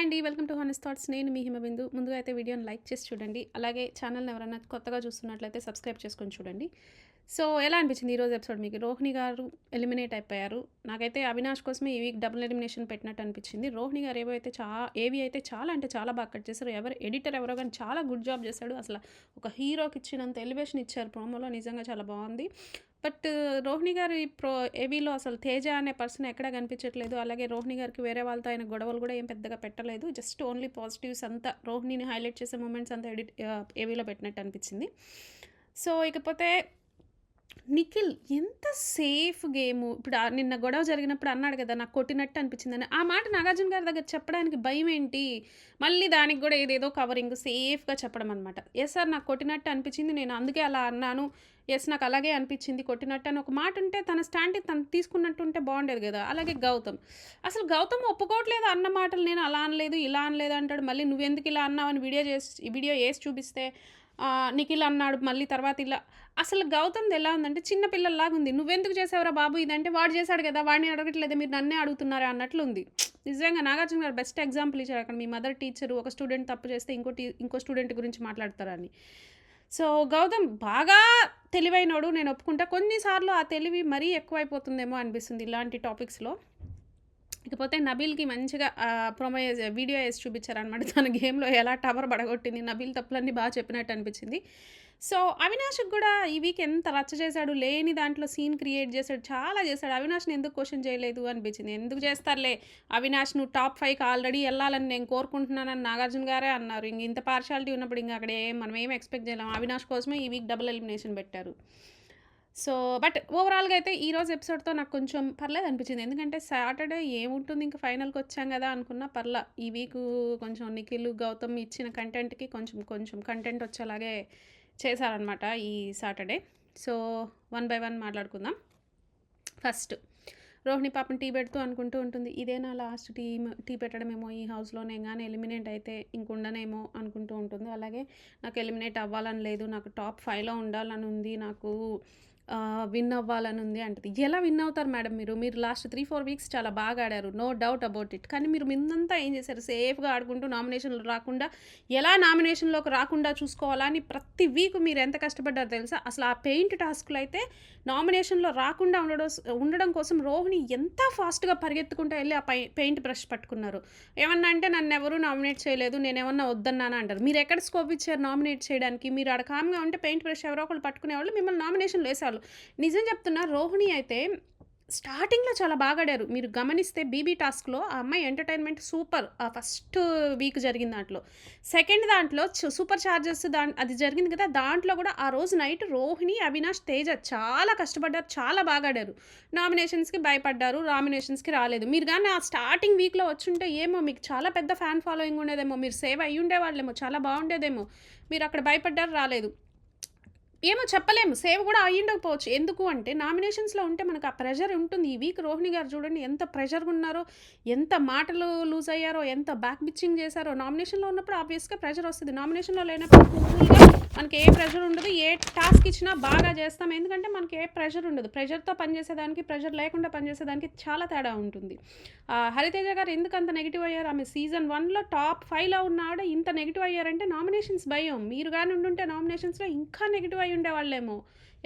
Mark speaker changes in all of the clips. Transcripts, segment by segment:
Speaker 1: hi అండి welcome to honest thoughts నేను మీ హిమబిందు ముందుగా అయితే వీడియోని లైక్ చేసి చూడండి అలాగే ఛానల్ని ఎవరైనా కొత్తగా చూస్తున్నట్లయితే సబ్స్క్రైబ్ చేసుకొని చూడండి సో ఎలా అనిపించింది ఈరోజు ఎపిసోడ్ మీకు రోహిణి గారు ఎలిమినేట్ అయిపోయారు నాకైతే అవినాష్ కోసమే ఈ వీక్ డబుల్ ఎలిమినేషన్ పెట్టినట్టు అనిపించింది రోహిణి గారు ఏవో అయితే చా ఏవి అయితే చాలా అంటే చాలా బాగా కట్ చేశారు ఎవరు ఎడిటర్ ఎవరో కానీ చాలా గుడ్ జాబ్ చేశాడు అసలు ఒక హీరోకి ఇచ్చినంత ఎలివేషన్ ఇచ్చారు ప్రోమోలో నిజంగా చాలా బాగుంది బట్ రోహిణి గారు ఈ ప్రో ఏవీలో అసలు తేజ అనే పర్సన్ ఎక్కడా కనిపించట్లేదు అలాగే రోహిణి గారికి వేరే వాళ్ళతో ఆయన గొడవలు కూడా ఏం పెద్దగా పెట్టలేదు జస్ట్ ఓన్లీ పాజిటివ్స్ అంతా రోహిణిని హైలైట్ చేసే మూమెంట్స్ అంతా ఎడిట్ ఏవీలో పెట్టినట్టు అనిపించింది సో ఇకపోతే నిఖిల్ ఎంత సేఫ్ గేమ్ ఇప్పుడు నిన్న గొడవ జరిగినప్పుడు అన్నాడు కదా నాకు కొట్టినట్టు అనిపించిందని ఆ మాట నాగార్జున గారి దగ్గర చెప్పడానికి భయం ఏంటి మళ్ళీ దానికి కూడా ఏదేదో కవరింగ్ సేఫ్గా చెప్పడం అనమాట ఎస్ సార్ నాకు కొట్టినట్టు అనిపించింది నేను అందుకే అలా అన్నాను ఎస్ నాకు అలాగే అనిపించింది కొట్టినట్టు అని ఒక మాట ఉంటే తన స్టాండ్ తను తీసుకున్నట్టు ఉంటే బాగుండేది కదా అలాగే గౌతమ్ అసలు గౌతమ్ ఒప్పుకోవట్లేదు అన్న మాటలు నేను అలా అనలేదు ఇలా అనలేదు అంటాడు మళ్ళీ నువ్వెందుకు ఇలా అని వీడియో చేసి వీడియో వేసి చూపిస్తే నిఖిల్ అన్నాడు మళ్ళీ తర్వాత ఇలా అసలు గౌతమ్ది ఎలా ఉందంటే చిన్నపిల్లల్లాగా ఉంది నువ్వెందుకు చేసావురా బాబు ఇదంటే వాడు చేశాడు కదా వాడిని అడగట్లేదు మీరు నన్నే అడుగుతున్నారా అన్నట్లు ఉంది నిజంగా నాగార్జున గారు బెస్ట్ ఎగ్జాంపుల్ ఇచ్చారు అక్కడ మీ మదర్ టీచరు ఒక స్టూడెంట్ తప్పు చేస్తే ఇంకో ఇంకో స్టూడెంట్ గురించి మాట్లాడతారని సో గౌతమ్ బాగా తెలివైనోడు నేను ఒప్పుకుంటా కొన్నిసార్లు ఆ తెలివి మరీ ఎక్కువైపోతుందేమో అనిపిస్తుంది ఇలాంటి టాపిక్స్లో ఇకపోతే నబీల్కి మంచిగా ప్రొమో వీడియో వేసి చూపించారనమాట తన గేమ్లో ఎలా టవర్ పడగొట్టింది నబీల్ తప్పులన్నీ బాగా చెప్పినట్టు అనిపించింది సో అవినాష్కి కూడా ఈ వీక్ ఎంత రచ్చ చేశాడు లేని దాంట్లో సీన్ క్రియేట్ చేశాడు చాలా చేశాడు అవినాష్ని ఎందుకు క్వశ్చన్ చేయలేదు అనిపించింది ఎందుకు చేస్తారులే అవినాష్ నువ్వు టాప్ ఫైవ్కి ఆల్రెడీ వెళ్ళాలని నేను కోరుకుంటున్నానని నాగార్జున గారే అన్నారు ఇంక ఇంత పార్షాలిటీ ఉన్నప్పుడు ఇంకా అక్కడ ఏం మనం ఏం ఎక్స్పెక్ట్ చేయలేము అవినాష్ కోసమే ఈ వీక్ డబుల్ ఎలిమినేషన్ పెట్టారు సో బట్ ఓవరాల్గా అయితే ఈ రోజు ఎపిసోడ్తో నాకు కొంచెం పర్లేదు అనిపించింది ఎందుకంటే సాటర్డే ఏముంటుంది ఇంకా ఫైనల్కి వచ్చాం కదా అనుకున్న పర్లా ఈ వీక్ కొంచెం నిఖిల్ గౌతమ్ ఇచ్చిన కంటెంట్కి కొంచెం కొంచెం కంటెంట్ వచ్చేలాగే చేశారనమాట ఈ Saturday so one by one మాట్లాడుకుందాం ఫస్ట్ రోహిణి పాపం టీ పెడుతూ అనుకుంటూ ఉంటుంది ఇదే నా లాస్ట్ టీ టీ పెట్టడమేమో ఈ హౌస్లోనే కానీ ఎలిమినేట్ అయితే ఇంకుండనేమో అనుకుంటూ ఉంటుంది అలాగే నాకు ఎలిమినేట్ అవ్వాలని లేదు నాకు టాప్ ఫైవ్లో ఉండాలని ఉంది నాకు విన్ అవ్వాలని ఉంది అంటది ఎలా విన్ అవుతారు మేడం మీరు మీరు లాస్ట్ త్రీ ఫోర్ వీక్స్ చాలా బాగా ఆడారు నో డౌట్ అబౌట్ ఇట్ కానీ మీరు మిందంతా ఏం చేశారు సేఫ్గా ఆడుకుంటూ నామినేషన్లు రాకుండా ఎలా నామినేషన్లోకి రాకుండా చూసుకోవాలని ప్రతి వీక్ మీరు ఎంత కష్టపడ్డారు తెలుసా అసలు ఆ పెయింట్ టాస్క్లు అయితే నామినేషన్లో రాకుండా ఉండడం ఉండడం కోసం రోహిణి ఎంత ఫాస్ట్గా పరిగెత్తుకుంటూ వెళ్ళి ఆ పెయింట్ బ్రష్ పట్టుకున్నారు ఏమన్నా అంటే నన్ను ఎవరు నామినేట్ చేయలేదు నేను ఏమన్నా వద్దన్నానా అంటారు మీరు ఎక్కడ స్కోప్ ఇచ్చారు నామినేట్ చేయడానికి మీరు ఆడ కామ్గా ఉంటే పెయింట్ బ్రష్ ఎవరో ఒకళ్ళు పట్టుకునేవాళ్ళు మిమ్మల్ని నామినేషన్లు వేసేవాళ్ళు నిజం చెప్తున్నా రోహిణి అయితే స్టార్టింగ్లో చాలా బాగా ఆడారు మీరు గమనిస్తే బీబీ టాస్క్లో ఆ అమ్మాయి ఎంటర్టైన్మెంట్ సూపర్ ఆ ఫస్ట్ వీక్ జరిగిన దాంట్లో సెకండ్ దాంట్లో సూపర్ ఛార్జెస్ దా అది జరిగింది కదా దాంట్లో కూడా ఆ రోజు నైట్ రోహిణి అవినాష్ తేజ చాలా కష్టపడ్డారు చాలా బాగా ఆడారు నామినేషన్స్కి భయపడ్డారు నామినేషన్స్కి రాలేదు మీరు కానీ ఆ స్టార్టింగ్ వీక్లో వచ్చుంటే ఏమో మీకు చాలా పెద్ద ఫ్యాన్ ఫాలోయింగ్ ఉండేదేమో మీరు సేవ్ అయ్యి ఉండేవాళ్ళేమో చాలా బాగుండేదేమో మీరు అక్కడ భయపడ్డారు రాలేదు ఏమో చెప్పలేము సేవ్ కూడా అయ్యిండకపోవచ్చు ఎందుకు అంటే నామినేషన్స్లో ఉంటే మనకు ఆ ప్రెషర్ ఉంటుంది ఈ వీక్ రోహిణి గారు చూడండి ఎంత ప్రెషర్గా ఉన్నారో ఎంత మాటలు లూజ్ అయ్యారో ఎంత బ్యాక్ బిచ్చింగ్ చేశారో నామినేషన్లో ఉన్నప్పుడు ఆబ్వియస్గా ప్రెషర్ వస్తుంది నామినేషన్లో లేనప్పుడు కూల్గా మనకి ఏ ప్రెషర్ ఉండదు ఏ టాస్క్ ఇచ్చినా బాగా చేస్తాం ఎందుకంటే మనకి ఏ ప్రెషర్ ఉండదు ప్రెషర్తో పనిచేసేదానికి ప్రెషర్ లేకుండా పనిచేసేదానికి చాలా తేడా ఉంటుంది హరితేజ గారు ఎందుకు అంత నెగిటివ్ అయ్యారు ఆమె సీజన్ వన్లో టాప్ ఫైవ్లో ఉన్న ఆడ ఇంత నెగిటివ్ అయ్యారంటే నామినేషన్స్ భయం మీరు కానీ ఉండుంటే నామినేషన్స్లో ఇంకా నెగిటివ్ అయ్యారు అయి ఉండేవాళ్ళేమో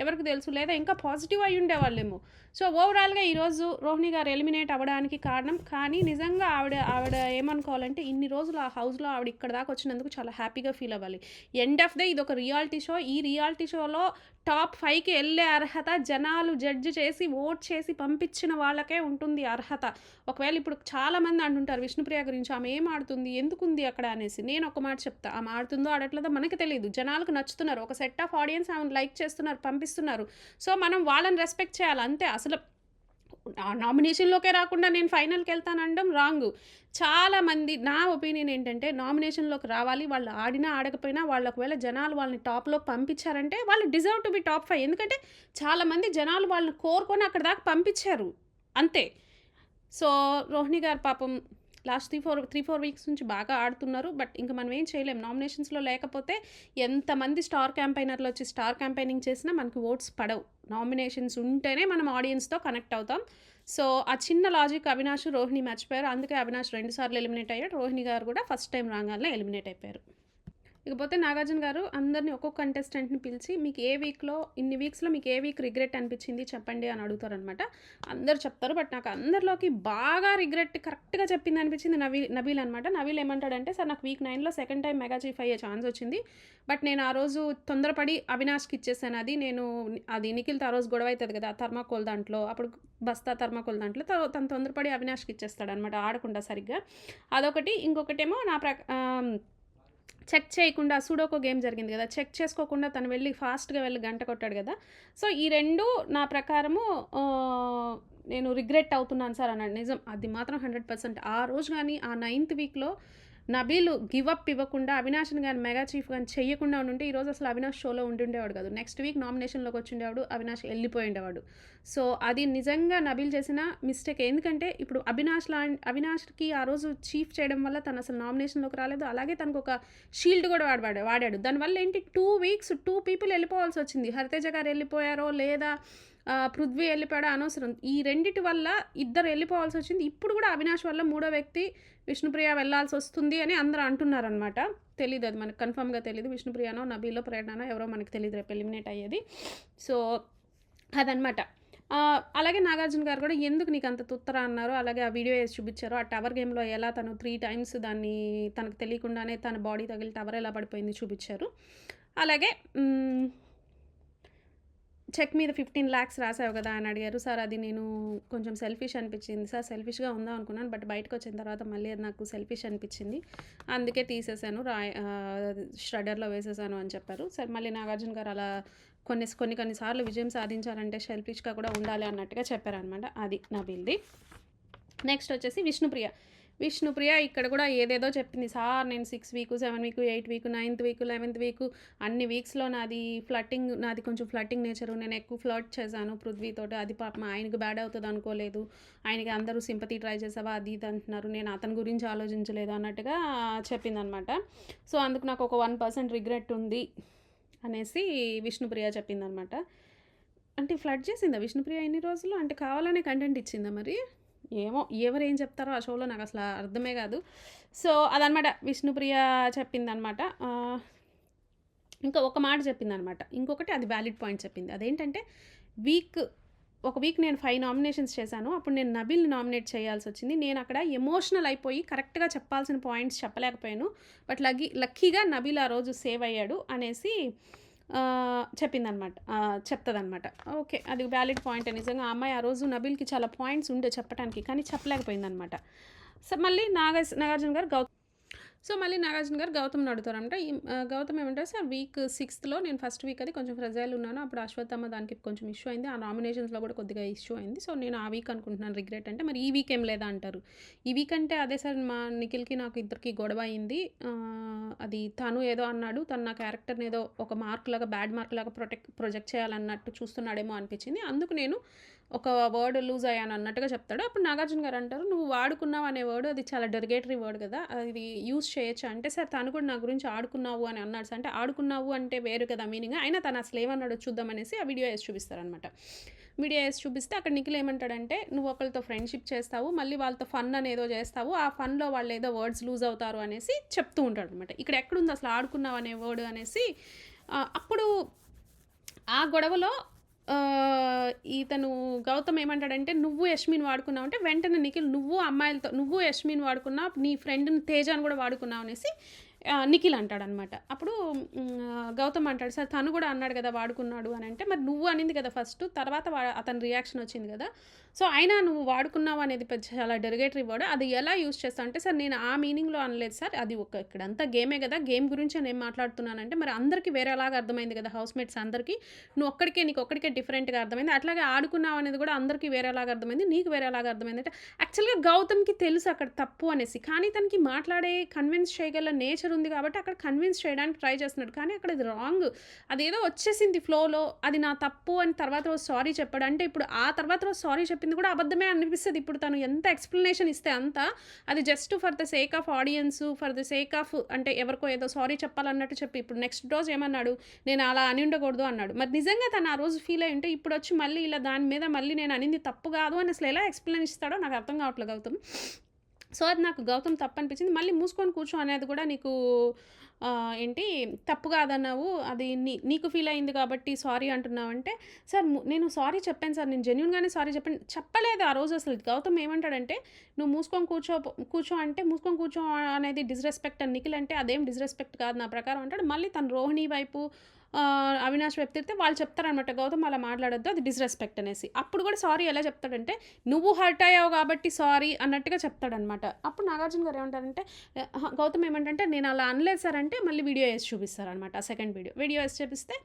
Speaker 1: ఎవరికి తెలుసు లేదా ఇంకా పాజిటివ్ అయి ఉండేవాళ్ళేమో సో ఓవరాల్గా ఈరోజు రోహిణి గారు ఎలిమినేట్ అవ్వడానికి కారణం కానీ నిజంగా ఆవిడ ఆవిడ ఏమనుకోవాలంటే ఇన్ని రోజులు ఆ హౌస్లో ఆవిడ ఇక్కడ దాకా వచ్చినందుకు చాలా హ్యాపీగా ఫీల్ అవ్వాలి ఎండ్ ఆఫ్ ద ఇది ఒక రియాలిటీ షో ఈ రియాలిటీ షోలో టాప్ ఫైవ్కి వెళ్ళే అర్హత జనాలు జడ్జ్ చేసి ఓట్ చేసి పంపించిన వాళ్ళకే ఉంటుంది అర్హత ఒకవేళ ఇప్పుడు చాలామంది అంటుంటారు విష్ణుప్రియ గురించి ఆమె ఏం ఆడుతుంది ఎందుకుంది అక్కడ అనేసి నేను ఒక మాట చెప్తా ఆమె ఆడుతుందో ఆడట్లేదో మనకి తెలియదు జనాలకు నచ్చుతున్నారు ఒక సెట్ ఆఫ్ ఆడియన్స్ ఆమెను లైక్ చేస్తున్నారు పంపి ప్రకటిస్తున్నారు సో మనం వాళ్ళని రెస్పెక్ట్ చేయాలి అంతే అసలు నామినేషన్లోకే రాకుండా నేను ఫైనల్కి అనడం రాంగ్ చాలామంది నా ఒపీనియన్ ఏంటంటే నామినేషన్లోకి రావాలి వాళ్ళు ఆడినా ఆడకపోయినా వాళ్ళు ఒకవేళ జనాలు వాళ్ళని టాప్లో పంపించారంటే వాళ్ళు deserve to be top five ఎందుకంటే చాలామంది జనాలు వాళ్ళని కోరుకొని అక్కడ దాకా పంపించారు అంతే సో రోహిణి గారు పాపం last three four three four weeks నుంచి బాగా ఆడుతున్నారు బట్ ఇంకా మనం ఏం చేయలేం నామినేషన్స్లో లేకపోతే ఎంతమంది స్టార్ క్యాంపెయినర్లు వచ్చి స్టార్ క్యాంపైనింగ్ చేసినా మనకి ఓట్స్ పడవు నామినేషన్స్ ఉంటేనే మనం ఆడియన్స్తో కనెక్ట్ అవుతాం సో ఆ చిన్న లాజిక్ అవినాష్ రోహిణి మర్చిపోయారు అందుకే అవినాష్ రెండుసార్లు ఎలిమినేట్ అయ్యాడు రోహిణి గారు కూడా ఫస్ట్ టైం రాగానే ఎలిమినేట్ అయిపోయారు ఇకపోతే నాగార్జున గారు అందరినీ ఒక్కొక్క కంటెస్టెంట్ని పిలిచి మీకు ఏ వీక్లో ఇన్ని వీక్స్లో మీకు ఏ వీక్ రిగ్రెట్ అనిపించింది చెప్పండి అని అడుగుతారనమాట అందరు చెప్తారు బట్ నాకు అందరిలోకి బాగా రిగ్రెట్ కరెక్ట్గా చెప్పింది అనిపించింది నవీల్ నవీల్ అనమాట నవీల్ ఏమంటాడంటే సార్ నాకు వీక్ నైన్లో సెకండ్ టైం మెగా చీఫ్ అయ్యే ఛాన్స్ వచ్చింది బట్ నేను ఆ రోజు తొందరపడి అవినాష్కి ఇచ్చేసాను అది నేను అది నిఖిల్తో ఆ రోజు గొడవ అవుతుంది కదా థర్మాకోల్ దాంట్లో అప్పుడు బస్తా థర్మాకోల్ దాంట్లో తను తొందరపడి అవినాష్కి ఇచ్చేస్తాడనమాట ఆడకుండా సరిగ్గా అదొకటి ఇంకొకటేమో నా ప్ర చెక్ చేయకుండా సూడోకో గేమ్ జరిగింది కదా చెక్ చేసుకోకుండా తను వెళ్ళి ఫాస్ట్గా వెళ్ళి గంట కొట్టాడు కదా సో ఈ రెండు నా ప్రకారము నేను రిగ్రెట్ అవుతున్నాను సార్ అన్నాడు నిజం అది మాత్రం హండ్రెడ్ పర్సెంట్ ఆ రోజు కానీ ఆ నైన్త్ వీక్లో నబీలు గివ్ అప్ ఇవ్వకుండా అవినాష్ని కానీ మెగా చీఫ్ కానీ చేయకుండా ఉంటే ఈరోజు అసలు అవినాష్ షోలో ఉండేవాడు కాదు నెక్స్ట్ వీక్ నామినేషన్లోకి వచ్చిండేవాడు అవినాష్ ఉండేవాడు సో అది నిజంగా నబీల్ చేసిన మిస్టేక్ ఎందుకంటే ఇప్పుడు అవినాష్ లా అవినాష్కి ఆ రోజు చీఫ్ చేయడం వల్ల తను అసలు నామినేషన్లోకి రాలేదు అలాగే తనకు ఒక షీల్డ్ కూడా వాడాడు వాడాడు దానివల్ల ఏంటి టూ వీక్స్ టూ పీపుల్ వెళ్ళిపోవాల్సి వచ్చింది హరితేజ గారు వెళ్ళిపోయారో లేదా పృథ్వీ వెళ్ళిపోయాడు అనవసరం ఈ రెండిటి వల్ల ఇద్దరు వెళ్ళిపోవాల్సి వచ్చింది ఇప్పుడు కూడా అవినాష్ వల్ల మూడో వ్యక్తి విష్ణుప్రియ వెళ్ళాల్సి వస్తుంది అని అందరూ అంటున్నారనమాట తెలియదు అది మనకు కన్ఫామ్గా తెలియదు విష్ణుప్రియనో నబీలో ప్రేరణనో ఎవరో మనకు తెలియదు రేపు ఎలిమినేట్ అయ్యేది సో అదనమాట అలాగే నాగార్జున గారు కూడా ఎందుకు నీకు అంత తుత్తర అన్నారు అలాగే ఆ వీడియో వేసి చూపించారు ఆ టవర్ గేమ్లో ఎలా తను త్రీ టైమ్స్ దాన్ని తనకు తెలియకుండానే తన బాడీ తగిలి టవర్ ఎలా పడిపోయింది చూపించారు అలాగే చెక్ మీద ఫిఫ్టీన్ ల్యాక్స్ రాసావు కదా అని అడిగారు సార్ అది నేను కొంచెం సెల్ఫిష్ అనిపించింది సార్ సెల్ఫిష్గా ఉందా అనుకున్నాను బట్ బయటకు వచ్చిన తర్వాత మళ్ళీ అది నాకు సెల్ఫిష్ అనిపించింది అందుకే తీసేసాను రా ష్రడర్లో వేసేసాను అని చెప్పారు సార్ మళ్ళీ నాగార్జున గారు అలా కొన్ని కొన్ని కొన్నిసార్లు విజయం సాధించాలంటే సెల్ఫిష్గా కూడా ఉండాలి అన్నట్టుగా చెప్పారనమాట అది నా బిల్ది నెక్స్ట్ వచ్చేసి విష్ణుప్రియ విష్ణుప్రియ ఇక్కడ కూడా ఏదేదో చెప్పింది సార్ నేను six week seven week eight week ninth week eleventh week అన్ని వీక్స్లో నాది ఫ్లట్టింగ్ నాది కొంచెం ఫ్లట్టింగ్ నేచర్ నేను ఎక్కువ ఫ్లట్ చేశాను పృథ్వీతో అది పాపం ఆయనకు బ్యాడ్ అవుతుంది అనుకోలేదు ఆయనకి అందరూ సింపతి ట్రై చేసావా అది ఇది అంటున్నారు నేను అతని గురించి ఆలోచించలేదు అన్నట్టుగా చెప్పిందనమాట సో అందుకు నాకు ఒక వన్ పర్సెంట్ రిగ్రెట్ ఉంది అనేసి విష్ణుప్రియ చెప్పిందనమాట అంటే ఫ్లడ్ చేసిందా విష్ణుప్రియ ఎన్ని రోజులు అంటే కావాలనే కంటెంట్ ఇచ్చిందా మరి ఏమో ఎవరేం చెప్తారో ఆ షోలో నాకు అసలు అర్థమే కాదు సో అదనమాట విష్ణుప్రియ చెప్పిందనమాట ఇంకా ఒక మాట చెప్పిందనమాట ఇంకొకటి అది వ్యాలిడ్ పాయింట్ చెప్పింది అదేంటంటే వీక్ ఒక వీక్ నేను ఫైవ్ నామినేషన్స్ చేశాను అప్పుడు నేను నబిల్ నామినేట్ చేయాల్సి వచ్చింది నేను అక్కడ ఎమోషనల్ అయిపోయి కరెక్ట్గా చెప్పాల్సిన పాయింట్స్ చెప్పలేకపోయాను బట్ లగ్గీ లక్కీగా నబిల్ ఆ రోజు సేవ్ అయ్యాడు అనేసి చెప్పిందనమాట చెప్తుందనమాట ఓకే అది వ్యాలిడ్ పాయింట్ నిజంగా అమ్మాయి ఆ రోజు నబీల్కి చాలా పాయింట్స్ ఉండే చెప్పడానికి కానీ చెప్పలేకపోయిందనమాట మళ్ళీ నాగ నాగార్జున గారు గౌ సో మళ్ళీ నాగార్జున గారు గౌతమ్ని అడుగుతారంట గౌతమ్ ఏమంటారు సార్ వీక్ సిక్స్త్లో నేను ఫస్ట్ వీక్ అది కొంచెం ఫ్రెజైల్ ఉన్నాను అప్పుడు అశ్వత్థమ్మ దానికి కొంచెం ఇష్యూ అయింది ఆ నామినేషన్స్లో కూడా కొద్దిగా ఇష్యూ అయింది సో నేను ఆ వీక్ అనుకుంటున్నాను రిగ్రెట్ అంటే మరి ఈ వీక్ ఏం లేదా అంటారు ఈ వీక్ అంటే అదే సార్ మా నిఖిల్కి నాకు ఇద్దరికి గొడవ అయింది అది తను ఏదో అన్నాడు తను నా క్యారెక్టర్ని ఏదో ఒక మార్క్ లాగా బ్యాడ్ మార్క్ లాగా ప్రొటెక్ట్ ప్రొజెక్ట్ చేయాలన్నట్టు చూస్తున్నాడేమో అనిపించింది అందుకు నేను ఒక వర్డ్ లూజ్ అయ్యాను అన్నట్టుగా చెప్తాడు అప్పుడు నాగార్జున గారు అంటారు నువ్వు వాడుకున్నావు అనే వర్డ్ అది చాలా డెరిగేటరీ వర్డ్ కదా అది యూజ్ చేయొచ్చు అంటే సార్ తను కూడా నా గురించి ఆడుకున్నావు అని అన్నాడు అంటే ఆడుకున్నావు అంటే వేరు కదా మీనింగ్ అయినా తను అసలు ఏమన్నాడు చూద్దామనేసి ఆ వీడియో వేసి చూపిస్తారనమాట వీడియో వేసి చూపిస్తే అక్కడ నిఖిల్ ఏమంటాడంటే నువ్వు ఒకరితో ఫ్రెండ్షిప్ చేస్తావు మళ్ళీ వాళ్ళతో ఫన్ అనేదో చేస్తావు ఆ ఫన్లో వాళ్ళు ఏదో వర్డ్స్ లూజ్ అవుతారు అనేసి చెప్తూ ఉంటాడు అనమాట ఇక్కడ ఎక్కడుంది అసలు ఆడుకున్నావు అనే వర్డ్ అనేసి అప్పుడు ఆ గొడవలో ఇతను గౌతమ్ ఏమంటాడంటే నువ్వు యష్మిన్ వాడుకున్నావు అంటే వెంటనే నిఖిల్ నువ్వు అమ్మాయిలతో నువ్వు యష్మిన్ వాడుకున్నావు నీ ఫ్రెండ్ని తేజాను కూడా వాడుకున్నావు అనేసి నిఖిల్ అంటాడు అనమాట అప్పుడు గౌతమ్ అంటాడు సార్ తను కూడా అన్నాడు కదా వాడుకున్నాడు అని అంటే మరి నువ్వు అనింది కదా ఫస్ట్ తర్వాత అతని రియాక్షన్ వచ్చింది కదా సో అయినా నువ్వు వాడుకున్నావు అనేది పెద్ద చాలా డెరిగేటరీ వర్డ్ అది ఎలా యూస్ చేస్తా అంటే సార్ నేను ఆ మీనింగ్లో అనలేదు సార్ అది ఒక ఇక్కడంతా గేమే కదా గేమ్ గురించి నేను మాట్లాడుతున్నానంటే మరి అందరికీ వేరేలాగా అర్థమైంది కదా హౌస్ మేట్స్ అందరికీ నువ్వు ఒక్కడికే నీకు ఒక్కడికే డిఫరెంట్గా అర్థమైంది అట్లాగే ఆడుకున్నావు అనేది కూడా అందరికీ వేరేలాగా అర్థమైంది నీకు వేరేలాగా అర్థమైంది అంటే యాక్చువల్గా గౌతమ్కి తెలుసు అక్కడ తప్పు అనేసి కానీ తనకి మాట్లాడే కన్విన్స్ చేయగల నేచర్ ఉంది కాబట్టి అక్కడ కన్విన్స్ చేయడానికి ట్రై చేస్తున్నాడు కానీ అక్కడ ఇది రాంగ్ అదేదో వచ్చేసింది ఫ్లోలో అది నా తప్పు అని తర్వాత రోజు సారీ చెప్పాడు అంటే ఇప్పుడు ఆ తర్వాత రోజు సారీ చెప్పింది కూడా అబద్ధమే అనిపిస్తుంది ఇప్పుడు తను ఎంత ఎక్స్ప్లెనేషన్ ఇస్తే అంత అది just for the sake of audience for the sake of అంటే ఎవరికో ఏదో సారీ చెప్పాలన్నట్టు చెప్పి ఇప్పుడు నెక్స్ట్ రోజు ఏమన్నాడు నేను అలా అని ఉండకూడదు అన్నాడు మరి నిజంగా తను ఆ రోజు ఫీల్ అయ్యి ఉంటే ఇప్పుడు వచ్చి మళ్ళీ ఇలా దాని మీద మళ్ళీ నేను అనింది తప్పు కాదు అని అసలు ఎలా ఎక్స్ప్లెయిన్ ఇస్తాడో నాకు అర్థం కావట్లేదు అవుతుంది సో అది నాకు గౌతమ్ తప్పు అనిపించింది మళ్ళీ మూసుకొని కూర్చో అనేది కూడా నీకు ఏంటి తప్పు కాదన్నావు అది నీ నీకు ఫీల్ అయింది కాబట్టి సారీ అంటున్నావు అంటే సార్ నేను సారీ చెప్పాను సార్ నేను జెన్యున్గానే సారీ చెప్పాను చెప్పలేదు ఆ రోజు అసలు గౌతమ్ ఏమంటాడంటే నువ్వు మూసుకొని కూర్చో కూర్చో అంటే మూసుకొని కూర్చో అనేది డిస్రెస్పెక్ట్ అని నిఖిల్ అంటే అదేం డిస్రెస్పెక్ట్ కాదు నా ప్రకారం అంటాడు మళ్ళీ తను రోహిణి వైపు అవినాష్ వెప్తిరితే వాళ్ళు చెప్తారనమాట గౌతమ్ అలా మాట్లాడొద్దు అది డిస్రెస్పెక్ట్ అనేసి అప్పుడు కూడా సారీ ఎలా చెప్తాడంటే నువ్వు హర్ట్ అయ్యావు కాబట్టి సారీ అన్నట్టుగా చెప్తాడనమాట అప్పుడు నాగార్జున గారు ఏమంటారంటే గౌతమ్ ఏమంటే నేను అలా అనలేదు సార్ అంటే మళ్ళీ వీడియో వేసి చూపిస్తారనమాట ఆ సెకండ్ వీడియో వీడియో వేసి చూపిస్తే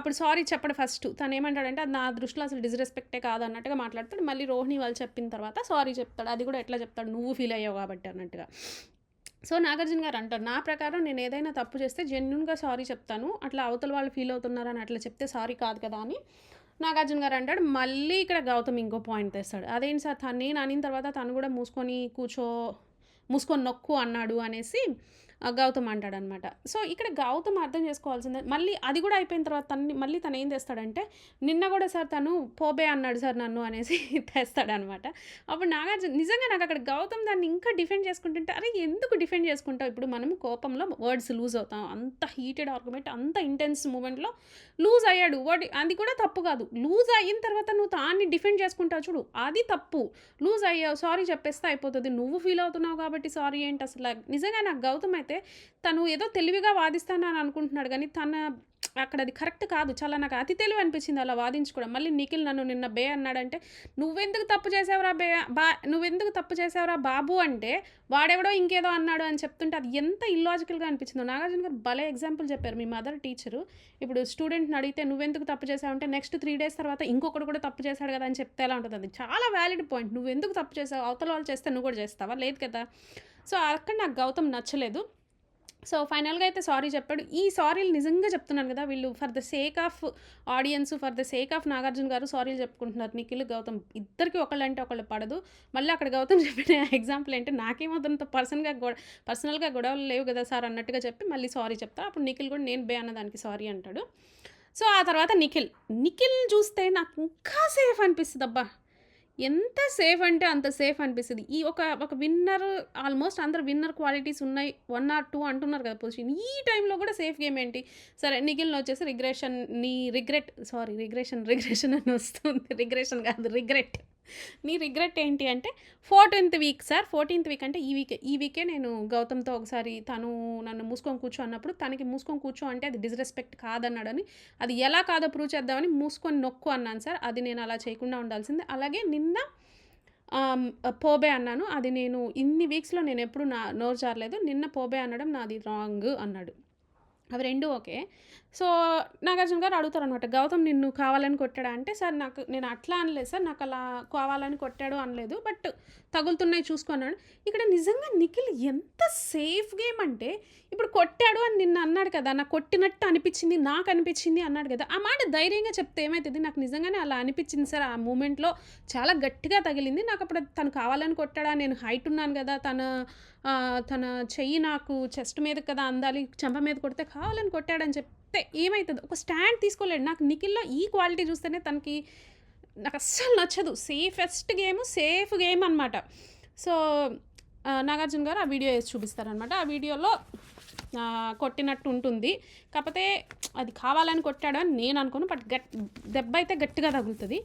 Speaker 1: అప్పుడు సారీ చెప్పడు ఫస్ట్ తను ఏమంటాడంటే అది నా దృష్టిలో అసలు డిస్రెస్పెక్టే కాదు అన్నట్టుగా మాట్లాడతాడు మళ్ళీ రోహిణి వాళ్ళు చెప్పిన తర్వాత సారీ చెప్తాడు అది కూడా ఎట్లా చెప్తాడు నువ్వు ఫీల్ అయ్యావు కాబట్టి అన్నట్టుగా సో నాగార్జున గారు అంటారు నా ప్రకారం నేను ఏదైనా తప్పు చేస్తే జెన్యున్గా సారీ చెప్తాను అట్లా అవతల వాళ్ళు ఫీల్ అవుతున్నారని అట్లా చెప్తే సారీ కాదు కదా అని నాగార్జున గారు అంటాడు మళ్ళీ ఇక్కడ గౌతమ్ ఇంకో పాయింట్ తెస్తాడు అదేంటి సార్ తను నేను అనిన తర్వాత తను కూడా మూసుకొని కూర్చో మూసుకొని నొక్కు అన్నాడు అనేసి గౌతమ్ అంటాడనమాట సో ఇక్కడ గౌతమ్ అర్థం చేసుకోవాల్సిందే మళ్ళీ అది కూడా అయిపోయిన తర్వాత తన్ని మళ్ళీ తను ఏం తెస్తాడంటే నిన్న కూడా సార్ తను పోబే అన్నాడు సార్ నన్ను అనేసి తెస్తాడనమాట అప్పుడు నాగార్జున నిజంగా నాకు అక్కడ గౌతమ్ దాన్ని ఇంకా డిఫెండ్ చేసుకుంటుంటే అరే ఎందుకు డిఫెండ్ చేసుకుంటావు ఇప్పుడు మనం కోపంలో వర్డ్స్ లూజ్ అవుతాం అంత హీటెడ్ ఆర్గ్యుమెంట్ అంత ఇంటెన్స్ మూమెంట్లో లూజ్ అయ్యాడు వాడు అది కూడా తప్పు కాదు లూజ్ అయిన తర్వాత నువ్వు తాన్ని డిఫెండ్ చేసుకుంటావు చూడు అది తప్పు లూజ్ అయ్యావు సారీ చెప్పేస్తే అయిపోతుంది నువ్వు ఫీల్ అవుతున్నావు కాబట్టి సారీ ఏంటి అసలు నిజంగా నాకు గౌతమ్ అయితే తను ఏదో తెలివిగా వాదిస్తానని అనుకుంటున్నాడు కానీ తన అక్కడ అది కరెక్ట్ కాదు చాలా నాకు అతి తెలివి అనిపించింది అలా వాదించుకోవడం మళ్ళీ నిఖిల్ నన్ను నిన్న బే అన్నాడంటే నువ్వెందుకు తప్పు చేసావురా బే బా నువ్వెందుకు తప్పు చేసావురా బాబు అంటే వాడెవడో ఇంకేదో అన్నాడు అని చెప్తుంటే అది ఎంత ఇల్లాజికల్గా అనిపించిందో నాగార్జున గారు భలే ఎగ్జాంపుల్ చెప్పారు మీ మదర్ టీచరు ఇప్పుడు స్టూడెంట్ని అడిగితే నువ్వెందుకు తప్పు చేసావంటే నెక్స్ట్ త్రీ డేస్ తర్వాత ఇంకొకటి కూడా తప్పు చేశాడు కదా అని చెప్తే ఎలా ఉంటుంది అది చాలా వ్యాలిడ్ పాయింట్ నువ్వెందుకు తప్పు చేసావు అవతల వాళ్ళు చేస్తే నువ్వు కూడా చేస్తావా లేదు కదా సో అక్కడ నాకు గౌతమ్ నచ్చలేదు సో ఫైనల్గా అయితే సారీ చెప్పాడు ఈ సారీలు నిజంగా చెప్తున్నాను కదా వీళ్ళు for the sake of audience for the sake of Nagarjuna garu సారీలు చెప్పుకుంటున్నారు నిఖిల్ గౌతమ్ ఇద్దరికి ఒకళ్ళు అంటే ఒకళ్ళు పడదు మళ్ళీ అక్కడ గౌతమ్ చెప్పిన ఎగ్జాంపుల్ ఏంటి నాకేమో పర్సన్గా గొడ పర్సనల్గా గొడవలు లేవు కదా సార్ అన్నట్టుగా చెప్పి మళ్ళీ సారీ చెప్తారు అప్పుడు నిఖిల్ కూడా నేను బే అన్నదానికి సారీ అంటాడు సో ఆ తర్వాత నిఖిల్ నిఖిల్ చూస్తే నాకు ఇంకా సేఫ్ అనిపిస్తుంది అబ్బా ఎంత సేఫ్ అంటే అంత సేఫ్ అనిపిస్తుంది ఈ ఒక ఒక విన్నర్ ఆల్మోస్ట్ అందరు విన్నర్ క్వాలిటీస్ ఉన్నాయి వన్ ఆర్ టూ అంటున్నారు కదా పొజిషన్ ఈ టైంలో కూడా సేఫ్ గేమ్ ఏంటి సరే నిఖిల్ని వచ్చేసి రిగ్రెషన్ నీ రిగ్రెట్ సారీ రిగ్రెషన్ రిగ్రెషన్ అని వస్తుంది రిగ్రెషన్ కాదు రిగ్రెట్ నీ రిగ్రెట్ ఏంటి అంటే fourteenth week sir fourteenth week అంటే ఈ వీక్ ఈ వీకే నేను గౌతమ్తో ఒకసారి తను నన్ను మూసుకొని కూర్చో అన్నప్పుడు తనకి మూసుకొని కూర్చో అంటే అది డిస్రెస్పెక్ట్ కాదన్నాడని అది ఎలా కాదో ప్రూవ్ చేద్దామని మూసుకొని నొక్కు అన్నాను సార్ అది నేను అలా చేయకుండా ఉండాల్సింది అలాగే నిన్న పోబే అన్నాను అది నేను ఇన్ని వీక్స్లో నేను ఎప్పుడు నా నోరు జారలేదు నిన్న పోబే అనడం నాది రాంగ్ అన్నాడు అవి రెండు ఓకే సో నాగార్జున గారు అడుగుతారు అనమాట గౌతమ్ నిన్ను కావాలని కొట్టాడా అంటే సార్ నాకు నేను అట్లా అనలేదు సార్ నాకు అలా కావాలని కొట్టాడు అనలేదు బట్ తగులుతున్నాయి చూసుకున్నాడు ఇక్కడ నిజంగా నిఖిల్ ఎంత సేఫ్ గేమ్ అంటే ఇప్పుడు కొట్టాడు అని నిన్ను అన్నాడు కదా నాకు కొట్టినట్టు అనిపించింది నాకు అనిపించింది అన్నాడు కదా ఆ మాట ధైర్యంగా చెప్తే ఏమవుతుంది నాకు నిజంగానే అలా అనిపించింది సార్ ఆ మూమెంట్లో చాలా గట్టిగా తగిలింది నాకు అప్పుడు తను కావాలని కొట్టాడా నేను హైట్ ఉన్నాను కదా తన తన చెయ్యి నాకు చెస్ట్ మీద కదా అందాలి చెంప మీద కొడితే కావాలని కొట్టాడని చెప్పి అంతే ఏమవుతుంది ఒక స్టాండ్ తీసుకోలేడు నాకు నిఖిల్లో ఈ క్వాలిటీ చూస్తేనే తనకి నాకు అస్సలు నచ్చదు సేఫెస్ట్ గేమ్ సేఫ్ గేమ్ అనమాట సో నాగార్జున గారు ఆ వీడియో వేసి చూపిస్తారనమాట ఆ వీడియోలో కొట్టినట్టు ఉంటుంది కాకపోతే అది కావాలని కొట్టాడు అని నేను అనుకోను బట్ గట్ దెబ్బ అయితే గట్టిగా తగులుతుంది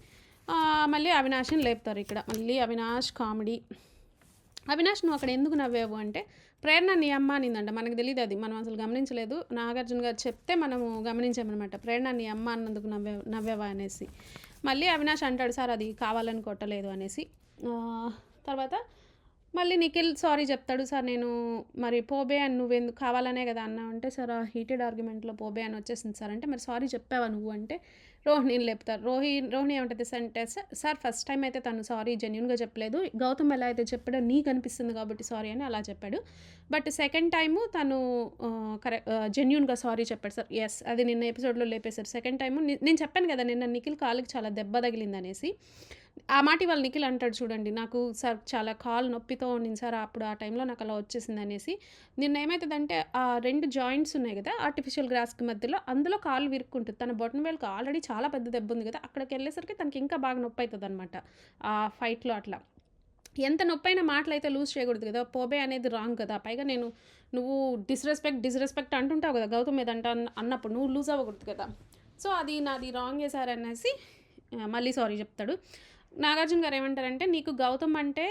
Speaker 1: మళ్ళీ అవినాష్ని లేపుతారు ఇక్కడ మళ్ళీ అవినాష్ కామెడీ అవినాష్ నువ్వు అక్కడ ఎందుకు నవ్వేవు అంటే ప్రేరణ నీ అమ్మ అనిందంట మనకు తెలియదు అది మనం అసలు గమనించలేదు నాగార్జున గారు చెప్తే మనము గమనించామన్నమాట ప్రేరణ నీ అమ్మ అన్నందుకు నవ్వే నవ్వేవా అనేసి మళ్ళీ అవినాష్ అంటాడు సార్ అది కావాలని కొట్టలేదు అనేసి తర్వాత మళ్ళీ నిఖిల్ సారీ చెప్తాడు సార్ నేను మరి పోబే అని నువ్వెందుకు కావాలనే కదా అన్నా అంటే సార్ హీటెడ్ ఆర్గ్యుమెంట్లో పోబే అని వచ్చేసింది సార్ అంటే మరి సారీ చెప్పావా నువ్వు అంటే రోహిణిని లేపుతారు రోహి రోహిణి ఏమంటుంది అంటే సార్ ఫస్ట్ టైం అయితే తను సారీ జెన్యున్గా చెప్పలేదు గౌతమ్ ఎలా అయితే చెప్పాడో నీకు అనిపిస్తుంది కాబట్టి సారీ అని అలా చెప్పాడు బట్ సెకండ్ టైము తను కరెక్ట్ జెన్యున్గా సారీ చెప్పాడు సార్ ఎస్ అది నిన్న ఎపిసోడ్లో లేపేశారు సెకండ్ టైము నేను చెప్పాను కదా నిన్న నిఖిల్ కాలుకి చాలా దెబ్బ తగిలిందనేసి ఆ మాట ఇవాళ నిఖిల్ అంటాడు చూడండి నాకు సార్ చాలా కాల్ నొప్పితో ఉండింది సార్ అప్పుడు ఆ టైంలో నాకు అలా వచ్చేసింది అనేసి నిన్న ఏమవుతుందంటే ఆ రెండు జాయింట్స్ ఉన్నాయి కదా ఆర్టిఫిషియల్ గ్రాస్కి మధ్యలో అందులో కాలు విరుక్కుంటుంది తన బొటన్ వేలకు ఆల్రెడీ చాలా పెద్ద దెబ్బ ఉంది కదా అక్కడికి వెళ్ళేసరికి తనకి ఇంకా బాగా నొప్పి అవుతుంది అనమాట ఆ ఫైట్లో అట్లా ఎంత నొప్పైనా మాటలు అయితే లూజ్ చేయకూడదు కదా పోబే అనేది రాంగ్ కదా పైగా నేను నువ్వు డిస్రెస్పెక్ట్ డిస్రెస్పెక్ట్ అంటుంటావు కదా గౌతమ్ మీద అంట అన్నప్పుడు నువ్వు లూజ్ అవ్వకూడదు కదా సో అది నాది రాంగ్ చేశారనేసి మళ్ళీ సారీ చెప్తాడు నాగార్జున గారు ఏమంటారంటే నీకు గౌతమ్ అంటే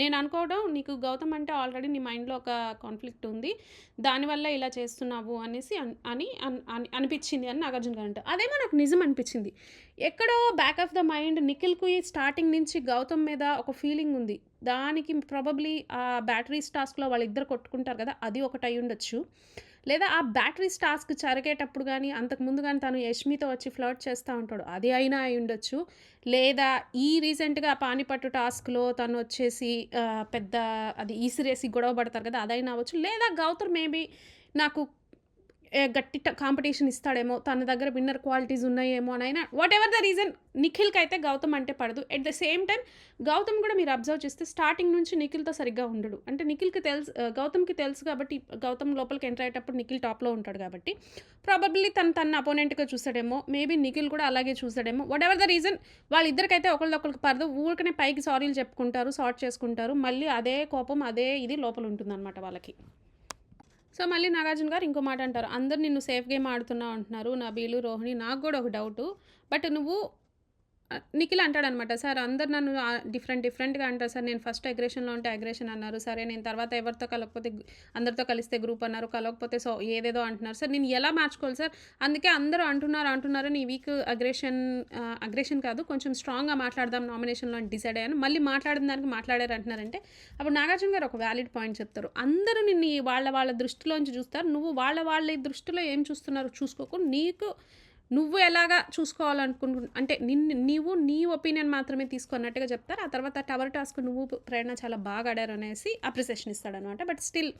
Speaker 1: నేను అనుకోవడం నీకు గౌతమ్ అంటే ఆల్రెడీ నీ మైండ్లో ఒక కాన్ఫ్లిక్ట్ ఉంది దానివల్ల ఇలా చేస్తున్నావు అనేసి అని అనిపించింది అని నాగార్జున గారు అంటారు అదేమో నాకు నిజం అనిపించింది ఎక్కడో బ్యాక్ ఆఫ్ ద మైండ్ ఈ స్టార్టింగ్ నుంచి గౌతమ్ మీద ఒక ఫీలింగ్ ఉంది దానికి ప్రాబబ్లీ ఆ బ్యాటరీస్ టాస్క్లో వాళ్ళిద్దరు కొట్టుకుంటారు కదా అది ఒకటి అయి ఉండొచ్చు లేదా ఆ బ్యాటరీస్ టాస్క్ జరిగేటప్పుడు కానీ అంతకుముందు కానీ తను యష్మితో వచ్చి ఫ్లర్ట్ చేస్తూ ఉంటాడు అది అయినా అయి ఉండొచ్చు లేదా ఈ రీసెంట్గా పానిపట్టు టాస్క్లో తను వచ్చేసి పెద్ద అది ఈసిరేసి గొడవ పడతారు కదా అదైనా అవ్వచ్చు లేదా గౌతమ్ మేబీ నాకు గట్టి కాంపిటీషన్ ఇస్తాడేమో తన దగ్గర విన్నర్ క్వాలిటీస్ ఉన్నాయేమో అని అయినా వాట్ ఎవర్ ద రీజన్ నిఖిల్కి అయితే గౌతమ్ అంటే పడదు at the same time Gautam కూడా మీరు అబ్జర్వ్ చేస్తే స్టార్టింగ్ నుంచి నిఖిల్తో సరిగ్గా ఉండడు అంటే నిఖిల్కి తెలుసు గౌతమ్కి తెలుసు కాబట్టి గౌతమ్ లోపలికి ఎంటర్ అయ్యేటప్పుడు నిఖిల్ టాప్లో ఉంటాడు కాబట్టి ప్రాబబ్లీ తను తన అపోనెంట్గా చూసాడేమో మేబీ నిఖిల్ కూడా అలాగే చూసాడేమో వాట్ ఎవర్ ద రీజన్ వాళ్ళిద్దరికైతే ఒకళ్ళొకరికి పడదు ఊరికనే పైకి సారీలు చెప్పుకుంటారు సార్ట్ చేసుకుంటారు మళ్ళీ అదే కోపం అదే ఇది లోపల ఉంటుందన్నమాట వాళ్ళకి సో మళ్ళీ నాగార్జున గారు ఇంకో మాట అంటారు అందరు నిన్ను సేఫ్ గేమ్ ఆడుతున్నావు అంటున్నారు నా బీలు రోహిణి నాకు కూడా ఒక డౌటు బట్ నువ్వు నిఖిల్ అంటాడనమాట సార్ అందరు నన్ను డిఫరెంట్ డిఫరెంట్గా అంటారు సార్ నేను ఫస్ట్ అగ్రేషన్లో ఉంటే అగ్రేషన్ అన్నారు సరే నేను తర్వాత ఎవరితో కలకపోతే అందరితో కలిస్తే గ్రూప్ అన్నారు కలకపోతే సో ఏదేదో అంటున్నారు సార్ నేను ఎలా మార్చుకోవాలి సార్ అందుకే అందరూ అంటున్నారు అంటున్నారు నీ వీక్ అగ్రేషన్ అగ్రేషన్ కాదు కొంచెం స్ట్రాంగ్గా మాట్లాడదాం నామినేషన్లో డిసైడ్ అయ్యాను మళ్ళీ మాట్లాడిన దానికి మాట్లాడారు అంటున్నారంటే అప్పుడు నాగార్జున గారు ఒక వ్యాలిడ్ పాయింట్ చెప్తారు అందరూ నిన్ను వాళ్ళ వాళ్ళ దృష్టిలోంచి చూస్తారు నువ్వు వాళ్ళ వాళ్ళ దృష్టిలో ఏం చూస్తున్నారో చూసుకోకు నీకు నువ్వు ఎలాగా చూసుకోవాలనుకుంటు అంటే నిన్ను నీవు నీ ఒపీనియన్ మాత్రమే తీసుకున్నట్టుగా చెప్తారు ఆ తర్వాత టవర్ టాస్క్ నువ్వు ప్రేరణ చాలా బాగా ఆడారు అనేసి అప్రిసియేషన్ ఇస్తాడనమాట బట్ స్టిల్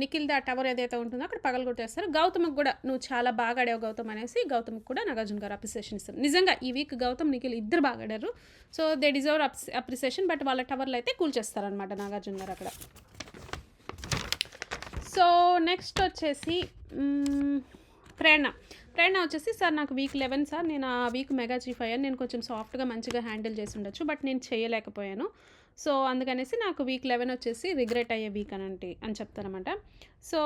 Speaker 1: నిఖిల్ దా టవర్ ఏదైతే ఉంటుందో అక్కడ పగలు కొట్టేస్తారు గౌతమ్కి కూడా నువ్వు చాలా బాగా ఆడావు గౌతమ్ అనేసి గౌతమ్కి కూడా నాగార్జున గారు అప్రిసియేషన్ ఇస్తారు నిజంగా ఈ వీక్ గౌతమ్ నిఖిల్ ఇద్దరు బాగా ఆడారు so they deserve appreciation but వాళ్ళ టవర్లు అయితే కూల్చేస్తారనమాట నాగార్జున గారు అక్కడ సో నెక్స్ట్ వచ్చేసి ప్రేరణ ప్రేరణ వచ్చేసి సార్ నాకు వీక్ లెవెన్ సార్ నేను ఆ వీక్ మెగా చీఫ్ అయ్యాను నేను కొంచెం సాఫ్ట్గా మంచిగా హ్యాండిల్ చేసి ఉండొచ్చు బట్ నేను చేయలేకపోయాను సో అందుకనేసి నాకు వీక్ లెవెన్ వచ్చేసి రిగ్రెట్ అయ్యే వీక్ అని అంటే అని చెప్తారనమాట సో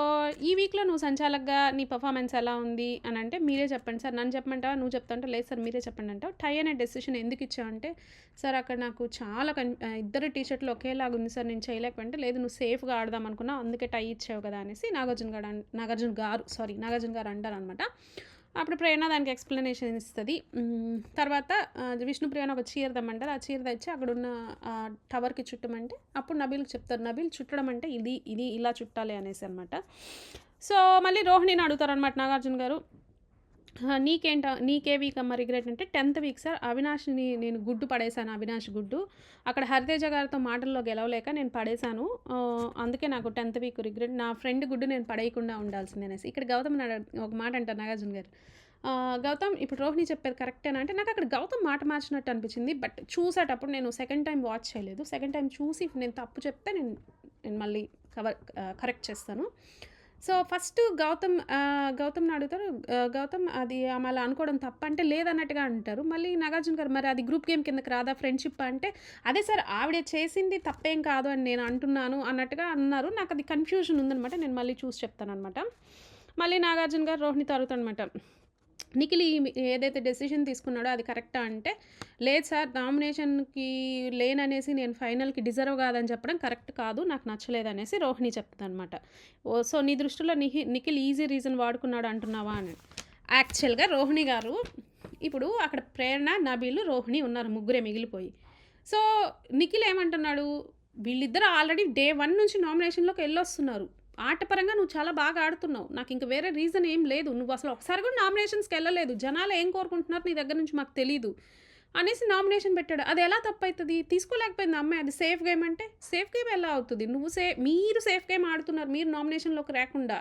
Speaker 1: ఈ వీక్లో నువ్వు సంచాలకగా నీ పర్ఫార్మెన్స్ ఎలా ఉంది అని అంటే మీరే చెప్పండి సార్ నన్ను చెప్పమంటావా నువ్వు చెప్తా లేదు సార్ మీరే చెప్పండి అంటావు టై అనే డెసిషన్ ఎందుకు ఇచ్చావంటే సార్ అక్కడ నాకు చాలా కన్ ఇద్దరు టీషర్ట్లు ఒకేలాగా ఉంది సార్ నేను చేయలేకపోయింటే లేదు నువ్వు సేఫ్గా ఆడదాం అనుకున్నా అందుకే టై ఇచ్చావు కదా అనేసి నాగార్జున గారు నాగార్జున గారు సారీ నాగార్జున గారు అంటారు అనమాట అప్పుడు ప్రేరణ దానికి ఎక్స్ప్లెనేషన్ ఇస్తుంది తర్వాత విష్ణు ప్రేరణ ఒక చీర దమ్మంటారు ఆ చీర తెచ్చి అక్కడున్న టవర్కి చుట్టమంటే అప్పుడు నబీల్కి చెప్తారు నబీల్ చుట్టడం అంటే ఇది ఇది ఇలా చుట్టాలి అనేసి అనమాట సో మళ్ళీ రోహిణిని అడుగుతారు అనమాట నాగార్జున గారు నీకేంట నీకే వీక్ అమ్మ రిగ్రెట్ అంటే టెన్త్ వీక్ సార్ అవినాష్ని నేను గుడ్డు పడేశాను అవినాష్ గుడ్డు అక్కడ హరితేజ గారితో మాటల్లో గెలవలేక నేను పడేశాను అందుకే నాకు టెన్త్ వీక్ రిగ్రెట్ నా ఫ్రెండ్ గుడ్డు నేను పడేయకుండా ఉండాల్సింది అనేసి ఇక్కడ గౌతమ్ ఒక మాట అంటారు నాగార్జున గారు గౌతమ్ ఇప్పుడు రోహిణి చెప్పారు కరెక్టేనా అంటే నాకు అక్కడ గౌతమ్ మాట మార్చినట్టు అనిపించింది బట్ చూసేటప్పుడు నేను సెకండ్ టైం వాచ్ చేయలేదు సెకండ్ టైం చూసి నేను తప్పు చెప్తే నేను నేను మళ్ళీ కవర్ కరెక్ట్ చేస్తాను సో ఫస్ట్ గౌతమ్ గౌతమ్ని అడుగుతారు గౌతమ్ అది మళ్ళీ అనుకోవడం తప్ప అంటే లేదన్నట్టుగా అంటారు మళ్ళీ నాగార్జున గారు మరి అది గ్రూప్ గేమ్ కిందకి రాదా ఫ్రెండ్షిప్ అంటే అదే సార్ ఆవిడ చేసింది తప్పేం కాదు అని నేను అంటున్నాను అన్నట్టుగా అన్నారు నాకు అది కన్ఫ్యూజన్ ఉందనమాట నేను మళ్ళీ చూసి చెప్తాను అనమాట మళ్ళీ నాగార్జున గారు రోహిణి అనమాట నిఖిల్ ఏదైతే డెసిషన్ తీసుకున్నాడో అది కరెక్టా అంటే లేదు సార్ నామినేషన్కి లేననేసి నేను ఫైనల్కి డిజర్వ్ కాదని చెప్పడం కరెక్ట్ కాదు నాకు నచ్చలేదు అనేసి రోహిణి చెప్తుందనమాట సో నీ దృష్టిలో నిహి నిఖిల్ ఈజీ రీజన్ వాడుకున్నాడు అంటున్నావా అని యాక్చువల్గా రోహిణి గారు ఇప్పుడు అక్కడ ప్రేరణ నబీలు రోహిణి ఉన్నారు ముగ్గురే మిగిలిపోయి సో నిఖిల్ ఏమంటున్నాడు వీళ్ళిద్దరు ఆల్రెడీ డే వన్ నుంచి నామినేషన్లోకి వెళ్ళొస్తున్నారు ఆటపరంగా నువ్వు చాలా బాగా ఆడుతున్నావు నాకు ఇంక వేరే రీజన్ ఏం లేదు నువ్వు అసలు ఒకసారి కూడా నామినేషన్స్కి వెళ్ళలేదు జనాలు ఏం కోరుకుంటున్నారు నీ దగ్గర నుంచి మాకు తెలియదు అనేసి నామినేషన్ పెట్టాడు అది ఎలా తప్పవుతుంది తీసుకోలేకపోయింది అమ్మాయి అది సేఫ్ గేమ్ అంటే సేఫ్ గేమ్ ఎలా అవుతుంది నువ్వు సే మీరు సేఫ్ గేమ్ ఆడుతున్నారు మీరు నామినేషన్లోకి రాకుండా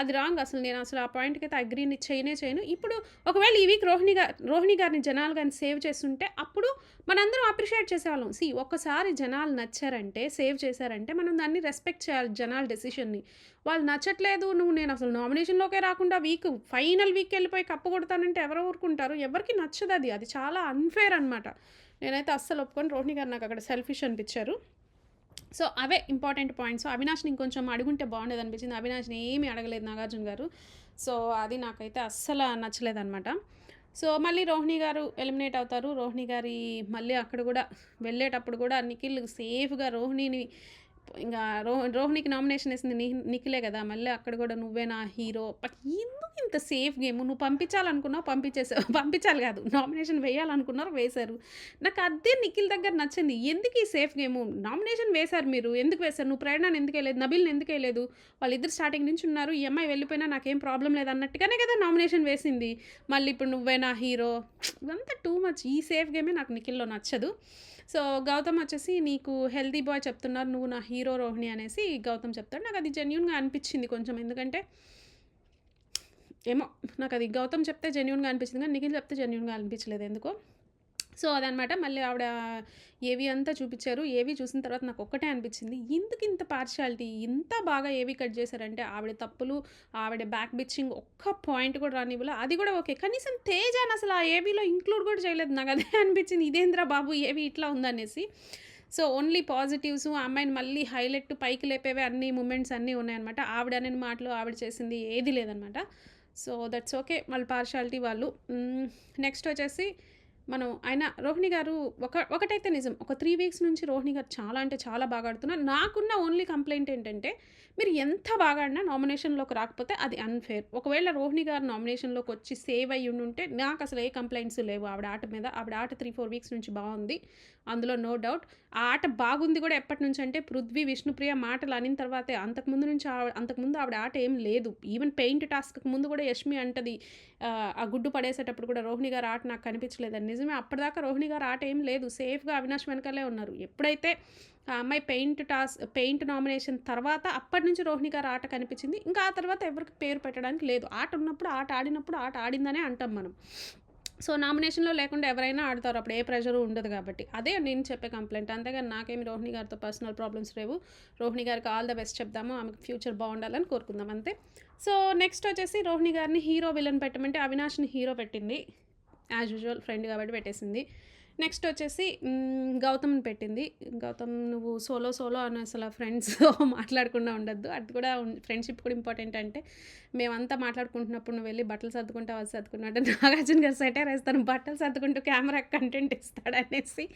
Speaker 1: అది రాంగ్ అసలు నేను అసలు ఆ పాయింట్కి అయితే అగ్రీని చేయనే చేయను ఇప్పుడు ఒకవేళ ఈ వీక్ రోహిణి గారు రోహిణి గారిని జనాలు కానీ సేవ్ చేస్తుంటే అప్పుడు మనందరం అప్రిషియేట్ చేసేవాళ్ళం సి ఒక్కసారి జనాలు నచ్చారంటే సేవ్ చేశారంటే మనం దాన్ని రెస్పెక్ట్ చేయాలి జనాల డెసిషన్ని వాళ్ళు నచ్చట్లేదు నువ్వు నేను అసలు నామినేషన్లోకే రాకుండా వీక్ ఫైనల్ వీక్ వెళ్ళిపోయి కప్పు కొడతానంటే ఎవరు ఊరుకుంటారు ఎవరికి నచ్చదు అది అది చాలా అన్ఫేర్ అనమాట నేనైతే అస్సలు ఒప్పుకొని రోహిణి గారు నాకు అక్కడ సెల్ఫిష్ అనిపించారు సో అవే ఇంపార్టెంట్ పాయింట్స్ అవినాష్ని ఇంకొంచెం అడుగుంటే బాగుండేది అనిపించింది అవినాష్ని ఏమీ అడగలేదు నాగార్జున గారు సో అది నాకైతే అస్సలు నచ్చలేదన్నమాట సో మళ్ళీ రోహిణి గారు ఎలిమినేట్ అవుతారు రోహిణి గారి మళ్ళీ అక్కడ కూడా వెళ్ళేటప్పుడు కూడా నిఖిల్ సేఫ్గా రోహిణిని ఇంకా రో రోహిణికి నామినేషన్ వేసింది నిఖిలే కదా మళ్ళీ అక్కడ కూడా నువ్వే నా హీరో ఇంత ఇంత సేఫ్ గేమ్ నువ్వు పంపించాలనుకున్నావు పంపించేసావు పంపించాలి కాదు నామినేషన్ వేయాలనుకున్నారు వేశారు నాకు అదే నిఖిల్ దగ్గర నచ్చింది ఎందుకు ఈ సేఫ్ గేమ్ నామినేషన్ వేశారు మీరు ఎందుకు వేశారు నువ్వు ప్రేరణను ఎందుకు వేయలేదు నబిల్ని ఎందుకు వేయలేదు వాళ్ళిద్దరు స్టార్టింగ్ నుంచి ఉన్నారు ఈ అమ్మాయి వెళ్ళిపోయినా నాకేం ప్రాబ్లం లేదన్నట్టుగానే కదా నామినేషన్ వేసింది మళ్ళీ ఇప్పుడు నువ్వే నా హీరో ఇదంతా టూ మచ్ ఈ సేఫ్ గేమే నాకు నిఖిల్లో నచ్చదు సో గౌతమ్ వచ్చేసి నీకు హెల్దీ బాయ్ చెప్తున్నారు నువ్వు నా హీరో రోహిణి అనేసి గౌతమ్ చెప్తాడు నాకు అది జెన్యున్గా అనిపించింది కొంచెం ఎందుకంటే ఏమో నాకు అది గౌతమ్ చెప్తే జెన్యున్గా అనిపించింది కానీ నిఖిల్ చెప్తే జెన్యున్గా అనిపించలేదు ఎందుకో సో అదనమాట మళ్ళీ ఆవిడ ఏవి అంతా చూపించారు ఏవి చూసిన తర్వాత నాకు ఒక్కటే అనిపించింది ఇందుకు ఇంత పార్షాలిటీ ఇంత బాగా ఏవి కట్ చేశారంటే ఆవిడ తప్పులు ఆవిడ బ్యాక్ బిచ్చింగ్ ఒక్క పాయింట్ కూడా రానివ్వలే అది కూడా ఓకే కనీసం తేజాన్ అసలు ఆ ఏవీలో ఇంక్లూడ్ కూడా చేయలేదు నాకు అదే అనిపించింది ఇదేంద్రా బాబు ఏవి ఇట్లా ఉందనేసి సో ఓన్లీ పాజిటివ్స్ ఆ అమ్మాయిని మళ్ళీ హైలైట్ పైకి లేపేవే అన్ని మూమెంట్స్ అన్నీ ఉన్నాయన్నమాట ఆవిడ అనే మాటలు ఆవిడ చేసింది ఏది లేదనమాట సో దట్స్ ఓకే మళ్ళీ పార్షాలిటీ వాళ్ళు నెక్స్ట్ వచ్చేసి మనం ఆయన రోహిణి గారు ఒక ఒకటైతే నిజం ఒక త్రీ వీక్స్ నుంచి రోహిణి గారు చాలా అంటే చాలా బాగా ఆడుతున్నారు నాకున్న ఓన్లీ కంప్లైంట్ ఏంటంటే మీరు ఎంత బాగా ఆడినా నామినేషన్లోకి రాకపోతే అది అన్ఫేర్ ఒకవేళ రోహిణి గారు నామినేషన్లోకి వచ్చి సేవ్ అయ్యి ఉంటే నాకు అసలు ఏ కంప్లైంట్స్ లేవు ఆవిడ ఆట మీద ఆవిడ ఆట త్రీ ఫోర్ వీక్స్ నుంచి బాగుంది అందులో నో డౌట్ ఆ ఆట బాగుంది కూడా ఎప్పటి నుంచి అంటే పృథ్వీ విష్ణుప్రియ మాటలు అనిన తర్వాతే అంతకుముందు నుంచి అంతకుముందు ఆవిడ ఆట ఏం లేదు ఈవెన్ పెయింట్ టాస్క్ ముందు కూడా యష్మి అంటది ఆ గుడ్డు పడేసేటప్పుడు కూడా రోహిణి గారు ఆట నాకు కనిపించలేదని నిజమే అప్పటిదాకా రోహిణి గారు ఆట ఏం లేదు సేఫ్గా అవినాష్ వెనకలే ఉన్నారు ఎప్పుడైతే ఆ అమ్మాయి పెయింట్ టాస్ పెయింట్ నామినేషన్ తర్వాత అప్పటి నుంచి రోహిణి గారు ఆట కనిపించింది ఇంకా ఆ తర్వాత ఎవరికి పేరు పెట్టడానికి లేదు ఆట ఉన్నప్పుడు ఆట ఆడినప్పుడు ఆట ఆడిందనే అంటాం మనం సో నామినేషన్లో లేకుండా ఎవరైనా ఆడతారు అప్పుడు ఏ ప్రెషర్ ఉండదు కాబట్టి అదే నేను చెప్పే కంప్లైంట్ అంతేగాని నాకేమి రోహిణి గారితో పర్సనల్ ప్రాబ్లమ్స్ లేవు రోహిణి గారికి ఆల్ ద బెస్ట్ చెప్దాము ఆమెకు ఫ్యూచర్ బాగుండాలని కోరుకుందాం అంతే సో నెక్స్ట్ వచ్చేసి రోహిణి గారిని హీరో విలన్ పెట్టమంటే అవినాష్ని హీరో పెట్టింది యాజ్ యూజువల్ ఫ్రెండ్ కాబట్టి పెట్టేసింది నెక్స్ట్ వచ్చేసి గౌతమ్ని పెట్టింది గౌతమ్ నువ్వు సోలో సోలో అని అసలు ఫ్రెండ్స్ మాట్లాడకుండా ఉండద్దు అది కూడా ఫ్రెండ్షిప్ కూడా ఇంపార్టెంట్ అంటే మేమంతా మాట్లాడుకుంటున్నప్పుడు నువ్వు వెళ్ళి బట్టలు సర్దుకుంటా అది సర్దుకుంటా అంటే నాగార్జున గారు సెటర్ వేస్తాను బట్టలు సర్దుకుంటూ కెమెరా కంటెంట్ ఇస్తాడు అనేసి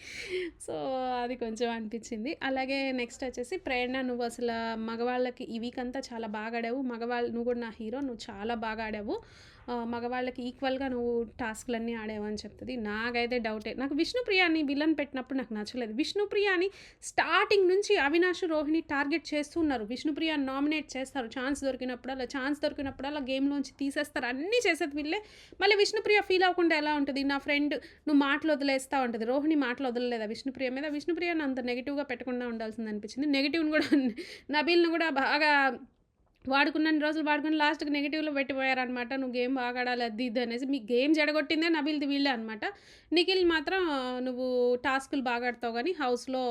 Speaker 1: సో అది కొంచెం అనిపించింది అలాగే నెక్స్ట్ వచ్చేసి ప్రేరణ నువ్వు అసలు మగవాళ్ళకి ఈ వీక్ అంతా చాలా బాగా ఆడావు మగవాళ్ళు నువ్వు కూడా నా హీరో నువ్వు చాలా బాగా ఆడావు మగవాళ్ళకి ఈక్వల్గా నువ్వు టాస్క్లన్నీ ఆడేవని చెప్తుంది నాకైతే డౌటే నాకు విష్ణుప్రియాని విలన్ పెట్టినప్పుడు నాకు నచ్చలేదు విష్ణుప్రియాని స్టార్టింగ్ నుంచి అవినాష్ రోహిణి టార్గెట్ చేస్తున్నారు విష్ణుప్రియ నామినేట్ చేస్తారు ఛాన్స్ దొరికినప్పుడు అలా ఛాన్స్ దొరికినప్పుడు అలా గేమ్లోంచి తీసేస్తారు అన్నీ చేసేది వీళ్ళే మళ్ళీ విష్ణుప్రియ ఫీల్ అవ్వకుండా ఎలా ఉంటుంది నా ఫ్రెండ్ నువ్వు మాటలు వదిలేస్తా ఉంటుంది రోహిణి మాటలు వదలలేదా విష్ణుప్రియ మీద విష్ణుప్రియని అంత నెగిటివ్గా పెట్టకుండా ఉండాల్సింది అనిపించింది నెగిటివ్ని కూడా నబీల్ను కూడా బాగా వాడుకున్న రోజులు వాడుకుని లాస్ట్కి నెగిటివ్లో పెట్టిపోయారనమాట నువ్వు గేమ్ బాగా ఆడాలి అది ఇది అనేసి మీ గేమ్ జడగొట్టిందే నబిల్ది వీళ్ళే అనమాట నిఖిల్ మాత్రం నువ్వు టాస్కులు బాగా ఆడతావు కానీ హౌస్లో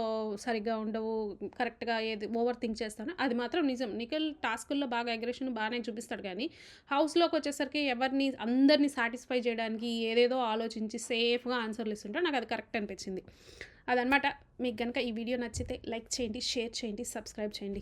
Speaker 1: సరిగ్గా ఉండవు కరెక్ట్గా ఏది ఓవర్ థింక్ చేస్తాను అది మాత్రం నిజం నిఖిల్ టాస్కుల్లో బాగా అగ్రెషన్ బాగానే చూపిస్తాడు కానీ హౌస్లోకి వచ్చేసరికి ఎవరిని అందరినీ సాటిస్ఫై చేయడానికి ఏదేదో ఆలోచించి సేఫ్గా ఆన్సర్లు ఇస్తుంటా నాకు అది కరెక్ట్ అనిపించింది అదనమాట మీకు కనుక ఈ వీడియో నచ్చితే లైక్ చేయండి షేర్ చేయండి సబ్స్క్రైబ్ చేయండి